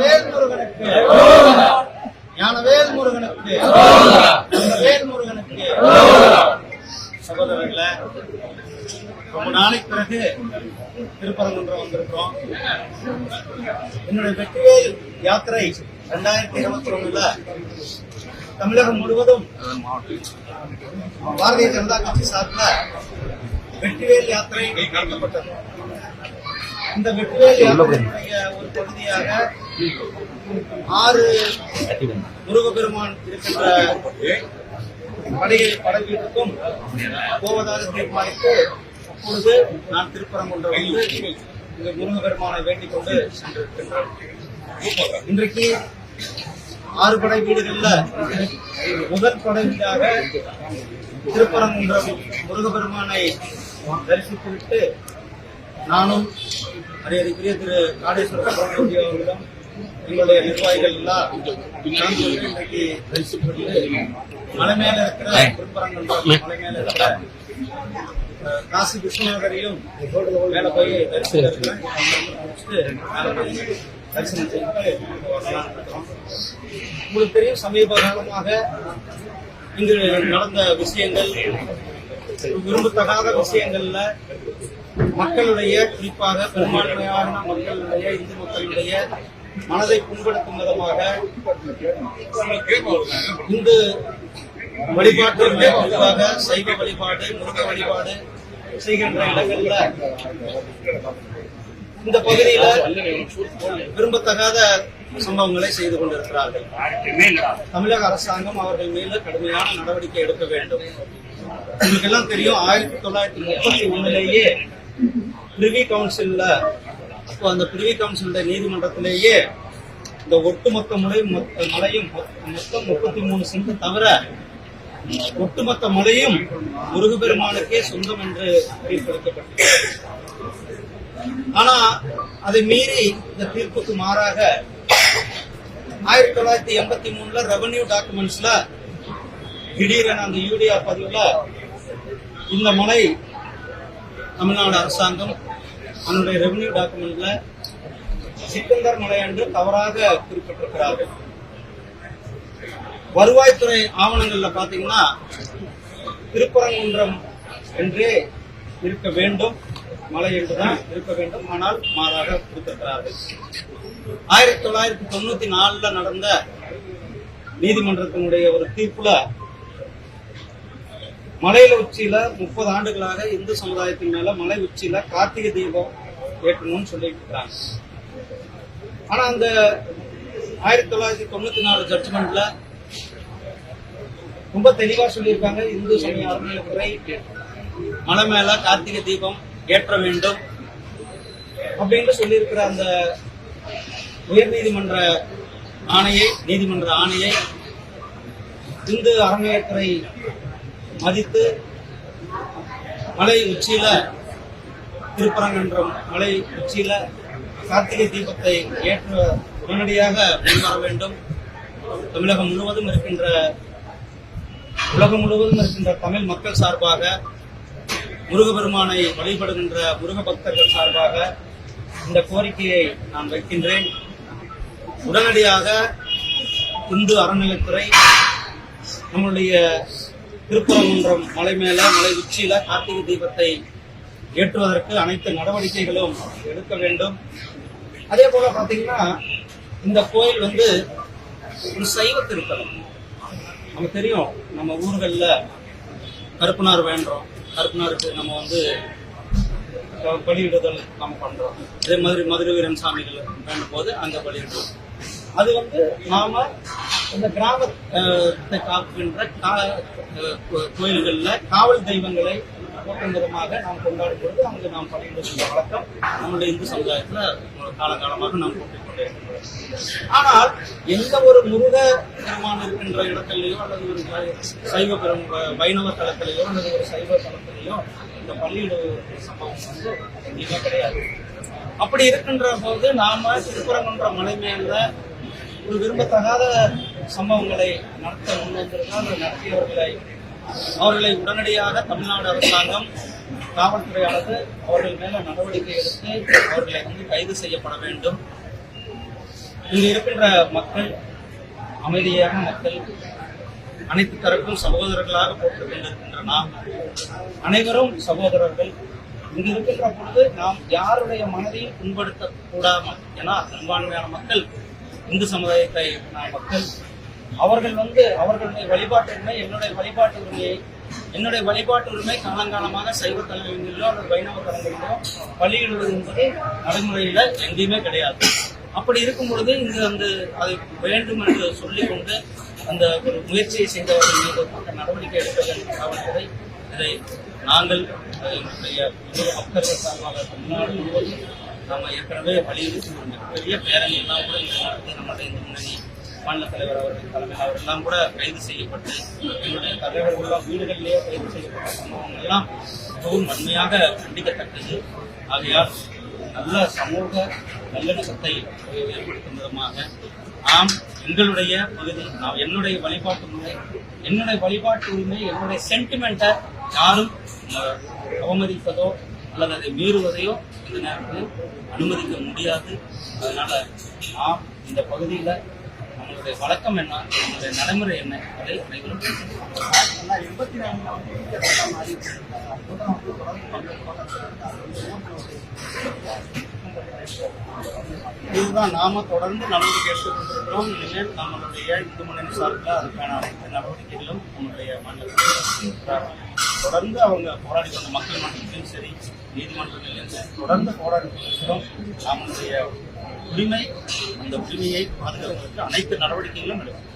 வேல் முருகனுக்கு ஞானவேல் முருகனுக்கு. வேல் முருகனுக்கு. சகோதரர்களே ரொம்ப நாளைக்கு பிறகு திருப்பரங்குன்றம் வந்திருக்கிறோம். என்னுடைய வெற்றிவேல் யாத்திரை ரெண்டாயிரத்தி இருபத்தி ஒண்ணுல தமிழகம் முழுவதும் பாரதிய ஜனதா கட்சி சார்பில் வெற்றிவேல் யாத்திரை நடத்தப்பட்டது. இந்த வெற்றிவேல் யாத்திரையினுடைய ஒரு பகுதியாக ஆறு முருகப்பெருமான் இருக்கின்ற படையை படவீட்டுக்கும் போவதாக தீர்மானித்து அப்பொழுது நான் திருப்பரங்குன்றம் வந்து இந்த முருகப்பெருமானை வேண்டிக் கொண்டு சென்றிருக்கின்றேன். இன்றைக்கு ஆறு படை வீடுகள்ல முதல் படை வீடாக திருப்பரங்குன்றம் முருகப்பெருமானை தரிசித்துவிட்டு நானும் மரியாதைக்குரிய திரு காடேஸ்வர சுப்பிரமணிய அவர்களிடம் எங்களுடைய நிர்வாகிகள் எல்லாம் இன்றைக்கு மலை மேல இருக்கிற திருப்பரங்குன்றம் மலை மேல இருக்கிற காசி விஸ்வநாதரையும் மேல போய் போய் தரிசனம் செய்து. உங்களுக்கு தெரியும் சமீப காலமாக இங்கு நடந்த விஷயங்கள் விரும்பத்தகாத விஷயங்கள்ல மக்களுடைய குறிப்பாக பெரும்பான்மையான மக்களுடைய இந்து மக்களுடைய மனதை புண்படுத்தும் விதமாக இந்து வழிபாட்டிற்கு பொதுவாக சைவ வழிபாடு முருக வழிபாடு செய்கின்ற இடங்கள்ல இந்த பகுதியில விரும்பத்தகாத சம்பவங்களை செய்து கொண்டிருக்கிறார்கள். தமிழக அரசாங்கம் அவர்கள் மீது கடுமையான நடவடிக்கை எடுக்க வேண்டும். உங்களுக்கு எல்லாம் தெரியும் ஆயிரத்தி தொள்ளாயிரத்தி முப்பத்தி ஒண்ணுலேயே பிரிவி கவுன்சில்ல அப்போ அந்த பிரிவி கவுன்சிலுடைய நீதிமன்றத்திலேயே இந்த ஒட்டுமொத்த முறை மொத்த மலையும் மொத்தம் முப்பத்தி மூணு சென்ட் தவிர ஒட்டுமொத்த மலையும் முருகப்பெருமானுக்கே சொந்தம் என்று தீர்ப்பளிக்கப்பட்டது ஆனா அதை மீறி இந்த தீர்ப்புக்கு மாறாக ஆயிரத்தி தொள்ளாயிரத்தி எண்பத்தி மூணுல ரெவன்யூ டாக்குமெண்ட்ஸ்ல திடீரென அந்த யூடிஆ பதிவுல இந்த மலை தமிழ்நாடு அரசாங்கம் அதனுடைய ரெவன்யூ டாக்குமெண்ட்ல சிக்கந்தர் மலை என்று தவறாக குறிப்பிட்டிருக்கிறார்கள். வருவாய்த்துறை ஆவணங்கள்ல பாத்தீங்கன்னா திருப்பரங்குன்றம் என்றே இருக்க வேண்டும் மலை என்றுதான் இருக்க வேண்டும் ஆனால் மாறாக கொடுத்திருக்கிறார்கள். ஆயிரத்தி தொள்ளாயிரத்தி தொண்ணூத்தி நாலுல நடந்த நீதிமன்றத்தினுடைய ஒரு தீர்ப்புல மலையில உச்சியில முப்பது ஆண்டுகளாக இந்து சமுதாயத்தின் மேல மலை உச்சியில கார்த்திகை தீபம் ஏற்றணும்னு சொல்லிட்டு இருக்கிறாங்க ஆனா அந்த ஆயிரத்தி தொள்ளாயிரத்தி தொண்ணூத்தி நாலு ஜட்ஜ்மெண்ட்ல ரொம்ப தெளிவா சொல்லியிருக்காங்க இந்து சமய அறநிலைத்துறை மலை மேல கார்த்திகை தீபம் ஏற்ற வேண்டும் அப்படின்னு சொல்லியிருக்கிற அந்த உயர் நீதிமன்ற ஆணையை நீதிமன்ற ஆணையை இந்து அறநிலையத்துறை மதித்து மலை உச்சியில திருப்பரங்கன்றம் மலை உச்சியில கார்த்திகை தீபத்தை ஏற்ற உடனடியாக முன்வர வேண்டும். தமிழகம் முழுவதும் இருக்கின்ற உலகம் முழுவதும் இருக்கின்ற தமிழ் மக்கள் சார்பாக முருகபெருமானை வழிபடுகின்ற முருக பக்தர்கள் சார்பாக இந்த கோரிக்கையை நான் வைக்கின்றேன். உடனடியாக இந்து அறநிலைத்துறை நம்முடைய திருப்பரங்குன்றம் மலை மேல மலை உச்சியில கார்த்திகை தீபத்தை ஏற்றுவதற்கு அனைத்து நடவடிக்கைகளும் எடுக்க வேண்டும். அதே போல பாத்தீங்கன்னா இந்த கோயில் வந்து ஒரு சைவ திருத்தலம் நமக்கு தெரியும் நம்ம ஊர்களில் கருப்பனார் வேண்டுறோம் கருப்பனாருக்கு நம்ம வந்து பலியிடுதல் நம்ம பண்றோம். அதே மாதிரி மதுரை வீரன் சாமிகள் வேண்டும் போது அங்க பலியிடுறோம் அது வந்து நாம இந்த கிராமத்தை காக்கின்ற கோயில்களில் கோ- காவல் தெய்வங்களை போற்றும் விதமாக நாம் கொண்டாடும் பொழுது அங்கு நாம் பலியிடுகின்ற வழக்கம் நம்முடைய இந்து சமுதாயத்தில் காலகாலமாக நாம் கொண்டு கொண்டே இருக்கிறோம். ஆனால் எந்த ஒரு முருக பெருமான் இருக்கின்ற இடத்திலேயோ அல்லது ஒரு சைவ பெரும் வைணவ தளத்திலேயோ அல்லது ஒரு சைவ தளத்திலேயோ இந்த பள்ளியிடு சம்பவம் வந்து எங்கேயுமே கிடையாது அப்படி இருக்கின்ற போது நாம திருப்பரங்குன்ற மலை மேல ஒரு விரும்பத்தகாத சம்பவங்களை நடத்த முன்வந்திருந்தால் நடத்தியவர்களை அவர்களை உடனடியாக தமிழ்நாடு அரசாங்கம் காவல்துறையானது அவர்கள் மேல நடவடிக்கை எடுத்து அவர்களை வந்து கைது செய்யப்பட வேண்டும். இங்கு இருக்கின்ற மக்கள் அமைதியான மக்கள் அனைத்து தரப்பும் சகோதரர்களாக போட்டுக் கொண்டிருக்கின்ற நாம் அனைவரும் சகோதரர்கள். இங்கு இருக்கின்ற பொழுது நாம் யாருடைய மனதையும் புண்படுத்த கூடாமல் ஏன்னா பெரும்பான்மையான மக்கள் இந்து சமுதாயத்தை நாம் மக்கள் அவர்கள் வந்து அவர்களுடைய வழிபாட்டு உரிமை என்னுடைய வழிபாட்டு உரிமையை என்னுடைய வழிபாட்டு உரிமை காலங்காலமாக சைவ தலைவங்களிலோ அல்லது வைணவ தலங்களிலோ பலியிடுவது என்பது நடைமுறையில எங்கேயுமே கிடையாது. அப்படி இருக்கும் பொழுது இங்கு அந்த அதை வேண்டும் என்று சொல்லிக்கொண்டு அந்த ஒரு முயற்சியை செய்தவர்கள் மீது நடவடிக்கை எடுக்க காவல்துறை இதை நாங்கள் எங்களுடைய பக்தர்கள் சார்பாக தமிழ்நாடு முழுவதும் நாம் ஏற்கனவே வலியுறுத்தி ஒரு மிகப்பெரிய பேரணி எல்லாம் கூட இங்க நடத்தி நம்முடைய இந்த முன்னணி மாநில தலைவர் அவர்கள் தலைமையில் அவரெல்லாம் கூட கைது செய்யப்பட்டு எங்களுடைய தலைவர்கள் எல்லாம் வீடுகளிலேயே கைது செய்யப்பட்ட சம்பவங்கள் எல்லாம் மிகவும் வன்மையாக கண்டிக்கத்தக்கது. ஆகையால் நல்ல சமூக நல்லிணக்கத்தை ஏற்படுத்தும் விதமாக நாம் எங்களுடைய பகுதி நாம் என்னுடைய வழிபாட்டு முறை என்னுடைய வழிபாட்டு உரிமை என்னுடைய சென்டிமெண்ட்டை யாரும் அவமதிப்பதோ அல்லது அதை மீறுவதையோ இந்த நேரத்தில் அனுமதிக்க முடியாது. அதனால நாம் இந்த பகுதியில் நம்மளுடைய வழக்கம் என்ன? உங்களுடைய நடைமுறை என்ன? அதை அனைவரும் எண்பத்தி இதுதான் நாம தொடர்ந்து நடவடிக்கை எடுத்துக்கொண்டிருக்கிறோம் இனிமேல் நம்மளுடைய இந்து முன்னணி சார்பில் அதுக்கான அனைத்து நடவடிக்கைகளும் நம்முடைய மாநிலத்தில் தொடர்ந்து அவங்க போராடி வந்த மக்கள் மன்றத்திலும் சரி நீதிமன்றங்களிலும் சரி தொடர்ந்து போராடி கொண்டிருக்கிறோம் உரிமை அந்த உரிமையை பாதுகாப்பதற்கு அனைத்து நடவடிக்கைகளும் எடுக்கும்